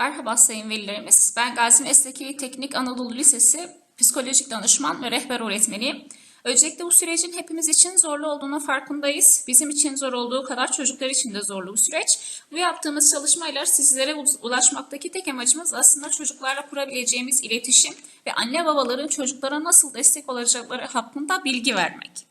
Merhaba sayın velilerimiz. Ben Gazi Mesleki Teknik Anadolu Lisesi psikolojik danışman ve rehber öğretmeniyim. Öncelikle bu sürecin hepimiz için zorlu olduğuna farkındayız. Bizim için zor olduğu kadar çocuklar için de zorlu bu süreç. Bu yaptığımız çalışmayla sizlere ulaşmaktaki tek amacımız aslında çocuklarla kurabileceğimiz iletişim ve anne babaların çocuklara nasıl destek olacakları hakkında bilgi vermek.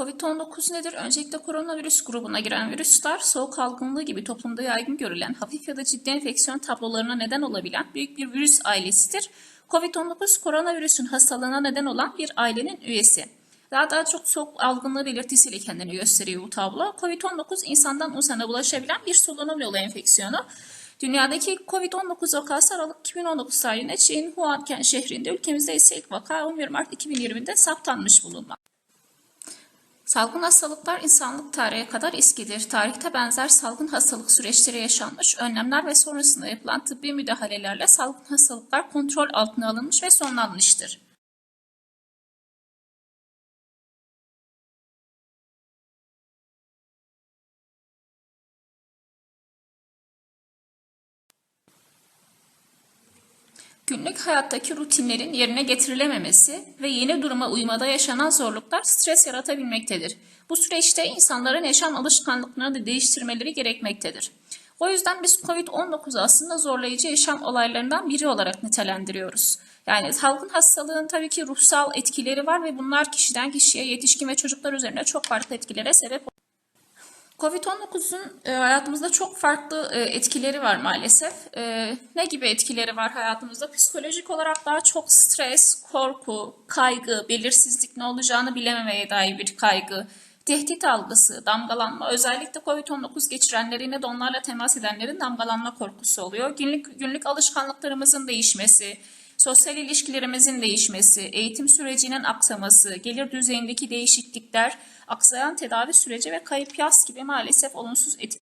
Covid-19 nedir? Öncelikle koronavirüs grubuna giren virüsler, soğuk algınlığı gibi toplumda yaygın görülen hafif ya da ciddi enfeksiyon tablolarına neden olabilen büyük bir virüs ailesidir. Covid-19 koronavirüsün hastalığına neden olan bir ailenin üyesi. Daha daha çok soğuk algınlığı belirtisiyle kendini gösteriyor bu tablo. Covid-19 insandan insana bulaşabilen bir solunum yolu enfeksiyonu. Dünyadaki Covid-19 vakası Aralık 2019 tarihinde Çin Huan şehrinde ülkemizde ise ilk vaka 11 Mart 2020'de saptanmış bulunmaktadır. Salgın hastalıklar insanlık tarihe kadar eskidir. Tarihte benzer salgın hastalık süreçleri yaşanmış, önlemler ve sonrasında yapılan tıbbi müdahalelerle salgın hastalıklar kontrol altına alınmış ve sonlanmıştır. Günlük hayattaki rutinlerin yerine getirilememesi ve yeni duruma uymada yaşanan zorluklar stres yaratabilmektedir. Bu süreçte insanların yaşam alışkanlıklarını da değiştirmeleri gerekmektedir. O yüzden biz COVID-19 aslında zorlayıcı yaşam olaylarından biri olarak nitelendiriyoruz. Yani salgın hastalığın tabii ki ruhsal etkileri var ve bunlar kişiden kişiye, yetişkin ve çocuklar üzerine çok farklı etkilere sebep Covid-19'un e, hayatımızda çok farklı e, etkileri var maalesef. E, ne gibi etkileri var hayatımızda? Psikolojik olarak daha çok stres, korku, kaygı, belirsizlik ne olacağını bilememeye dair bir kaygı, tehdit algısı, damgalanma, özellikle Covid-19 geçirenlerin ya da onlarla temas edenlerin damgalanma korkusu oluyor. Günlük, günlük alışkanlıklarımızın değişmesi, sosyal ilişkilerimizin değişmesi, eğitim sürecinin aksaması, gelir düzeyindeki değişiklikler, aksayan tedavi süreci ve kayıp yas gibi maalesef olumsuz etki.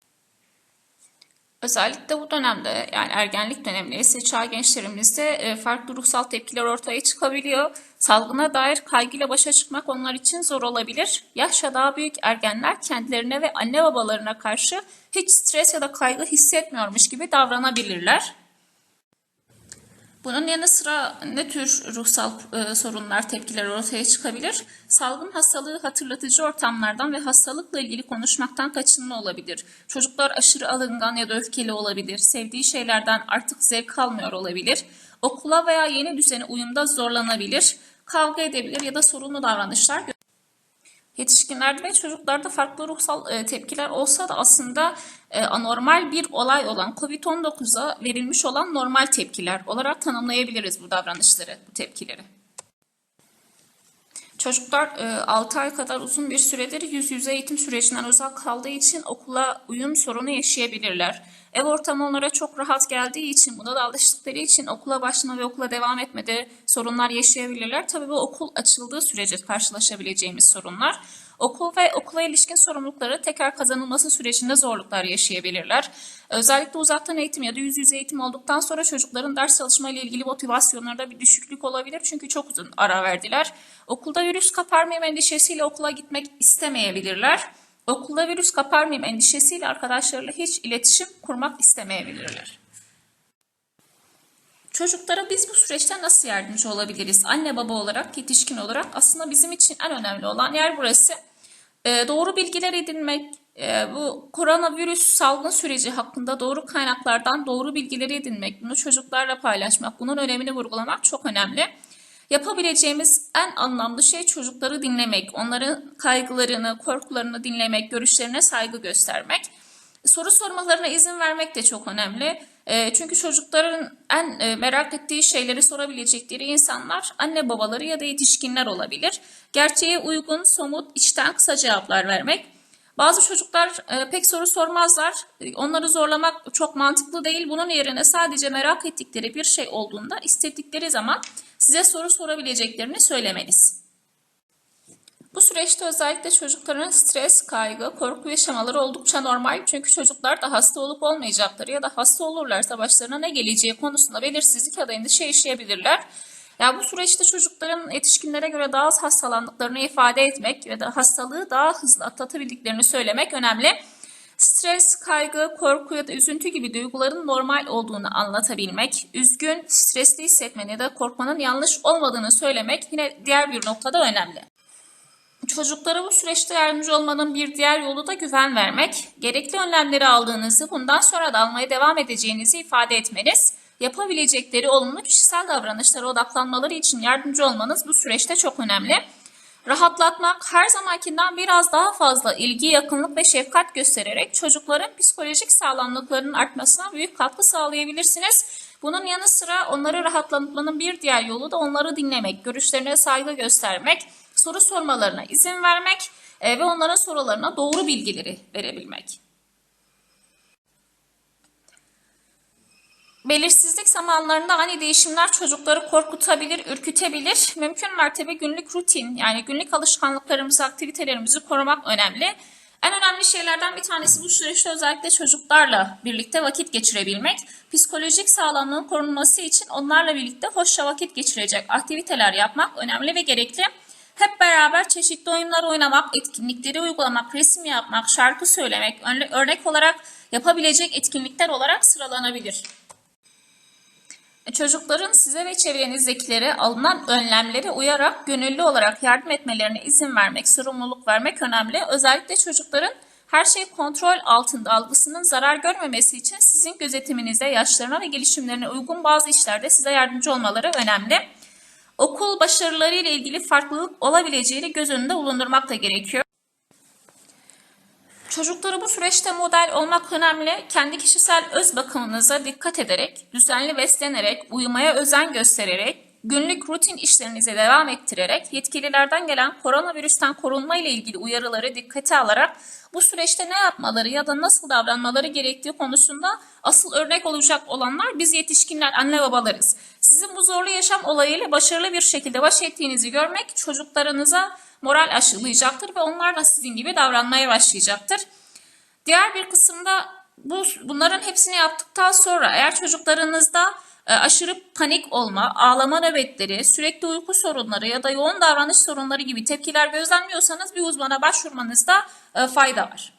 Özellikle bu dönemde yani ergenlik döneminde ise çağ gençlerimizde e, farklı ruhsal tepkiler ortaya çıkabiliyor. Salgına dair kaygıyla başa çıkmak onlar için zor olabilir. Yaşça daha büyük ergenler kendilerine ve anne babalarına karşı hiç stres ya da kaygı hissetmiyormuş gibi davranabilirler. Bunun yanı sıra ne tür ruhsal e, sorunlar, tepkiler ortaya çıkabilir? Salgın hastalığı hatırlatıcı ortamlardan ve hastalıkla ilgili konuşmaktan kaçınma olabilir. Çocuklar aşırı alıngan ya da öfkeli olabilir. Sevdiği şeylerden artık zevk almıyor olabilir. Okula veya yeni düzene uyumda zorlanabilir. Kavga edebilir ya da sorunlu davranışlar Yetişkinlerde ve çocuklarda farklı ruhsal e, tepkiler olsa da aslında anormal bir olay olan COVID-19'a verilmiş olan normal tepkiler olarak tanımlayabiliriz bu davranışları, bu tepkileri. Çocuklar e, 6 ay kadar uzun bir süredir yüz yüze eğitim sürecinden uzak kaldığı için okula uyum sorunu yaşayabilirler. Ev ortamı onlara çok rahat geldiği için, buna da alıştıkları için okula başlama ve okula devam etmede sorunlar yaşayabilirler. Tabii bu okul açıldığı sürece karşılaşabileceğimiz sorunlar. Okul ve okula ilişkin sorumlulukları tekrar kazanılması sürecinde zorluklar yaşayabilirler. Özellikle uzaktan eğitim ya da yüz yüze eğitim olduktan sonra çocukların ders çalışma ile ilgili motivasyonlarında bir düşüklük olabilir. Çünkü çok uzun ara verdiler. Okulda virüs kapar mıyım endişesiyle okula gitmek istemeyebilirler. Okulda virüs kapar mıyım endişesiyle arkadaşlarıyla hiç iletişim kurmak istemeyebilirler. Çocuklara biz bu süreçte nasıl yardımcı olabiliriz? Anne baba olarak, yetişkin olarak aslında bizim için en önemli olan yer burası. Ee, doğru bilgiler edinmek, bu koronavirüs salgın süreci hakkında doğru kaynaklardan doğru bilgileri edinmek, bunu çocuklarla paylaşmak, bunun önemini vurgulamak çok önemli. Yapabileceğimiz en anlamlı şey çocukları dinlemek, onların kaygılarını, korkularını dinlemek, görüşlerine saygı göstermek. Soru sormalarına izin vermek de çok önemli. E, çünkü çocukların en e, merak ettiği şeyleri sorabilecekleri insanlar anne babaları ya da yetişkinler olabilir. Gerçeğe uygun, somut, içten kısa cevaplar vermek. Bazı çocuklar e, pek soru sormazlar. Onları zorlamak çok mantıklı değil. Bunun yerine sadece merak ettikleri bir şey olduğunda istedikleri zaman size soru sorabileceklerini söylemeniz. Bu süreçte özellikle çocukların stres, kaygı, korku yaşamaları oldukça normal. Çünkü çocuklar da hasta olup olmayacakları ya da hasta olurlarsa başlarına ne geleceği konusunda belirsizlik ya da endişe yaşayabilirler. Yani bu süreçte çocukların yetişkinlere göre daha az hastalandıklarını ifade etmek ve de hastalığı daha hızlı atlatabildiklerini söylemek önemli. Stres, kaygı, korku ya da üzüntü gibi duyguların normal olduğunu anlatabilmek, üzgün, stresli hissetmenin ya da korkmanın yanlış olmadığını söylemek yine diğer bir noktada önemli. Çocuklara bu süreçte yardımcı olmanın bir diğer yolu da güven vermek. Gerekli önlemleri aldığınızı, bundan sonra da almaya devam edeceğinizi ifade etmeniz, yapabilecekleri olumlu kişisel davranışlara odaklanmaları için yardımcı olmanız bu süreçte çok önemli. Rahatlatmak, her zamankinden biraz daha fazla ilgi, yakınlık ve şefkat göstererek çocukların psikolojik sağlamlıklarının artmasına büyük katkı sağlayabilirsiniz. Bunun yanı sıra onları rahatlatmanın bir diğer yolu da onları dinlemek, görüşlerine saygı göstermek, soru sormalarına izin vermek e, ve onların sorularına doğru bilgileri verebilmek. Belirsizlik zamanlarında ani değişimler çocukları korkutabilir, ürkütebilir. Mümkün mertebe günlük rutin yani günlük alışkanlıklarımızı, aktivitelerimizi korumak önemli. En önemli şeylerden bir tanesi bu süreçte özellikle çocuklarla birlikte vakit geçirebilmek. Psikolojik sağlamlığın korunması için onlarla birlikte hoşça vakit geçirecek aktiviteler yapmak önemli ve gerekli. Hep beraber çeşitli oyunlar oynamak, etkinlikleri uygulamak, resim yapmak, şarkı söylemek örnek olarak yapabilecek etkinlikler olarak sıralanabilir. Çocukların size ve çevrenizdekilere alınan önlemlere uyarak gönüllü olarak yardım etmelerine izin vermek, sorumluluk vermek önemli. Özellikle çocukların her şey kontrol altında algısının zarar görmemesi için sizin gözetiminizde yaşlarına ve gelişimlerine uygun bazı işlerde size yardımcı olmaları önemli. Okul başarıları ile ilgili farklılık olabileceğini göz önünde bulundurmak da gerekiyor. Çocuklara bu süreçte model olmak önemli. Kendi kişisel öz bakımınıza dikkat ederek, düzenli beslenerek, uyumaya özen göstererek, günlük rutin işlerinize devam ettirerek, yetkililerden gelen koronavirüsten korunma ile ilgili uyarıları dikkate alarak bu süreçte ne yapmaları ya da nasıl davranmaları gerektiği konusunda asıl örnek olacak olanlar biz yetişkinler, anne babalarız. Sizin bu zorlu yaşam olayıyla başarılı bir şekilde baş ettiğinizi görmek çocuklarınıza moral aşılayacaktır ve onlar da sizin gibi davranmaya başlayacaktır. Diğer bir kısımda bu bunların hepsini yaptıktan sonra eğer çocuklarınızda e, aşırı panik olma, ağlama nöbetleri, sürekli uyku sorunları ya da yoğun davranış sorunları gibi tepkiler gözlemliyorsanız bir uzmana başvurmanızda e, fayda var.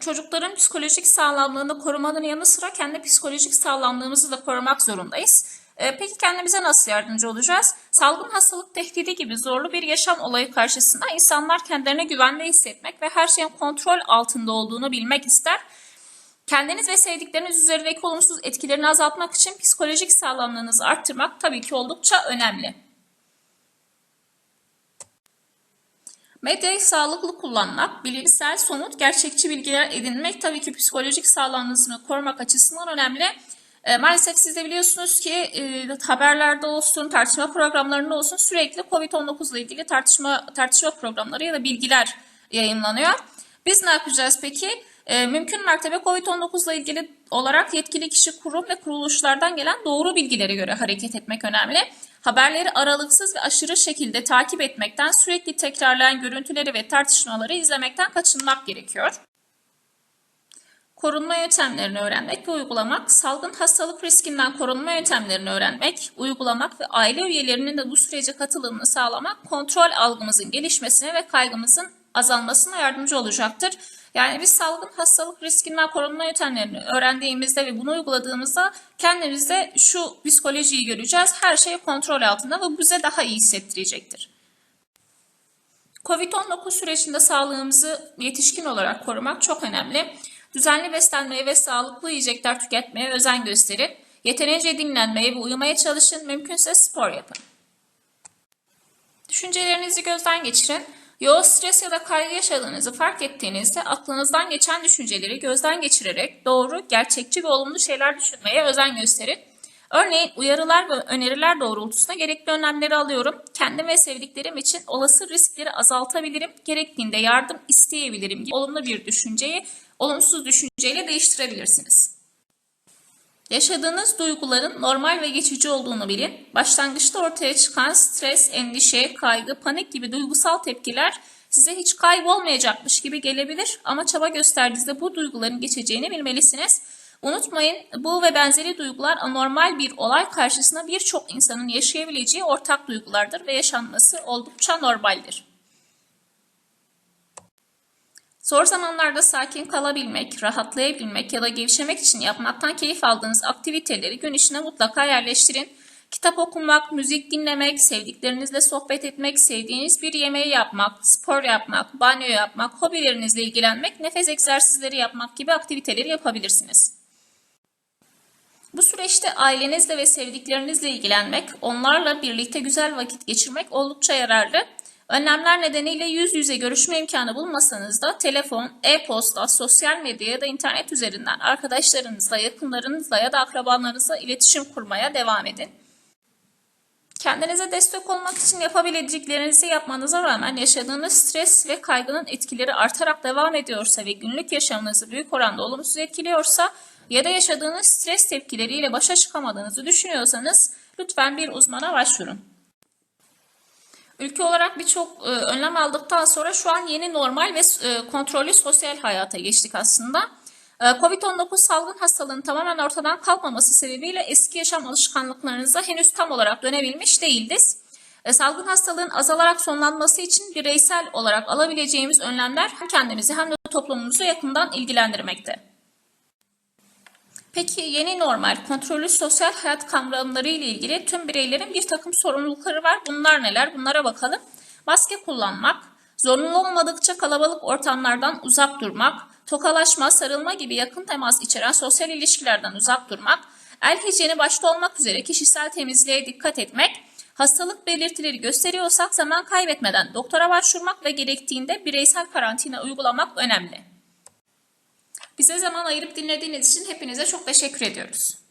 Çocukların psikolojik sağlamlığını korumanın yanı sıra kendi psikolojik sağlamlığımızı da korumak zorundayız. E, peki kendimize nasıl yardımcı olacağız? Salgın hastalık tehdidi gibi zorlu bir yaşam olayı karşısında insanlar kendilerine güvende hissetmek ve her şeyin kontrol altında olduğunu bilmek ister. Kendiniz ve sevdikleriniz üzerindeki olumsuz etkilerini azaltmak için psikolojik sağlamlığınızı arttırmak tabii ki oldukça önemli. Medyayı sağlıklı kullanmak, bilimsel, somut, gerçekçi bilgiler edinmek tabii ki psikolojik sağlamlığınızı korumak açısından önemli. E, maalesef siz de biliyorsunuz ki e, haberlerde olsun, tartışma programlarında olsun sürekli COVID-19 ile ilgili tartışma tartışma programları ya da bilgiler yayınlanıyor. Biz ne yapacağız peki? E, mümkün mertebe COVID-19 ile ilgili olarak yetkili kişi, kurum ve kuruluşlardan gelen doğru bilgilere göre hareket etmek önemli. Haberleri aralıksız ve aşırı şekilde takip etmekten, sürekli tekrarlayan görüntüleri ve tartışmaları izlemekten kaçınmak gerekiyor korunma yöntemlerini öğrenmek ve uygulamak, salgın hastalık riskinden korunma yöntemlerini öğrenmek, uygulamak ve aile üyelerinin de bu sürece katılımını sağlamak, kontrol algımızın gelişmesine ve kaygımızın azalmasına yardımcı olacaktır. Yani biz salgın hastalık riskinden korunma yöntemlerini öğrendiğimizde ve bunu uyguladığımızda kendimizde şu psikolojiyi göreceğiz. Her şey kontrol altında ve bize daha iyi hissettirecektir. Covid-19 sürecinde sağlığımızı yetişkin olarak korumak çok önemli. Düzenli beslenmeye ve sağlıklı yiyecekler tüketmeye özen gösterin. Yeterince dinlenmeye ve uyumaya çalışın. Mümkünse spor yapın. Düşüncelerinizi gözden geçirin. Yoğun stres ya da kaygı yaşadığınızı fark ettiğinizde aklınızdan geçen düşünceleri gözden geçirerek doğru, gerçekçi ve olumlu şeyler düşünmeye özen gösterin. Örneğin uyarılar ve öneriler doğrultusunda gerekli önlemleri alıyorum. Kendim ve sevdiklerim için olası riskleri azaltabilirim. Gerektiğinde yardım isteyebilirim gibi olumlu bir düşünceyi olumsuz düşünceyle değiştirebilirsiniz. Yaşadığınız duyguların normal ve geçici olduğunu bilin. Başlangıçta ortaya çıkan stres, endişe, kaygı, panik gibi duygusal tepkiler size hiç kaybolmayacakmış gibi gelebilir ama çaba gösterdiğinizde bu duyguların geçeceğini bilmelisiniz. Unutmayın bu ve benzeri duygular anormal bir olay karşısında birçok insanın yaşayabileceği ortak duygulardır ve yaşanması oldukça normaldir. Zor zamanlarda sakin kalabilmek, rahatlayabilmek ya da gevşemek için yapmaktan keyif aldığınız aktiviteleri gün içine mutlaka yerleştirin. Kitap okumak, müzik dinlemek, sevdiklerinizle sohbet etmek, sevdiğiniz bir yemeği yapmak, spor yapmak, banyo yapmak, hobilerinizle ilgilenmek, nefes egzersizleri yapmak gibi aktiviteleri yapabilirsiniz. Bu süreçte ailenizle ve sevdiklerinizle ilgilenmek, onlarla birlikte güzel vakit geçirmek oldukça yararlı. Önlemler nedeniyle yüz yüze görüşme imkanı bulmasanız da telefon, e-posta, sosyal medya ya da internet üzerinden arkadaşlarınızla, yakınlarınızla ya da akrabalarınızla iletişim kurmaya devam edin. Kendinize destek olmak için yapabileceklerinizi yapmanıza rağmen yaşadığınız stres ve kaygının etkileri artarak devam ediyorsa ve günlük yaşamınızı büyük oranda olumsuz etkiliyorsa ya da yaşadığınız stres tepkileriyle başa çıkamadığınızı düşünüyorsanız lütfen bir uzmana başvurun. Ülke olarak birçok e, önlem aldıktan sonra şu an yeni normal ve e, kontrollü sosyal hayata geçtik aslında. E, Covid-19 salgın hastalığının tamamen ortadan kalkmaması sebebiyle eski yaşam alışkanlıklarınıza henüz tam olarak dönebilmiş değiliz. Salgın hastalığın azalarak sonlanması için bireysel olarak alabileceğimiz önlemler hem kendimizi hem de toplumumuzu yakından ilgilendirmekte. Peki yeni normal, kontrollü sosyal hayat kavramları ile ilgili tüm bireylerin bir takım sorumlulukları var. Bunlar neler? Bunlara bakalım. Maske kullanmak, zorunlu olmadıkça kalabalık ortamlardan uzak durmak, tokalaşma, sarılma gibi yakın temas içeren sosyal ilişkilerden uzak durmak, el hijyeni başta olmak üzere kişisel temizliğe dikkat etmek, hastalık belirtileri gösteriyorsak zaman kaybetmeden doktora başvurmak ve gerektiğinde bireysel karantina uygulamak önemli. Bize zaman ayırıp dinlediğiniz için hepinize çok teşekkür ediyoruz.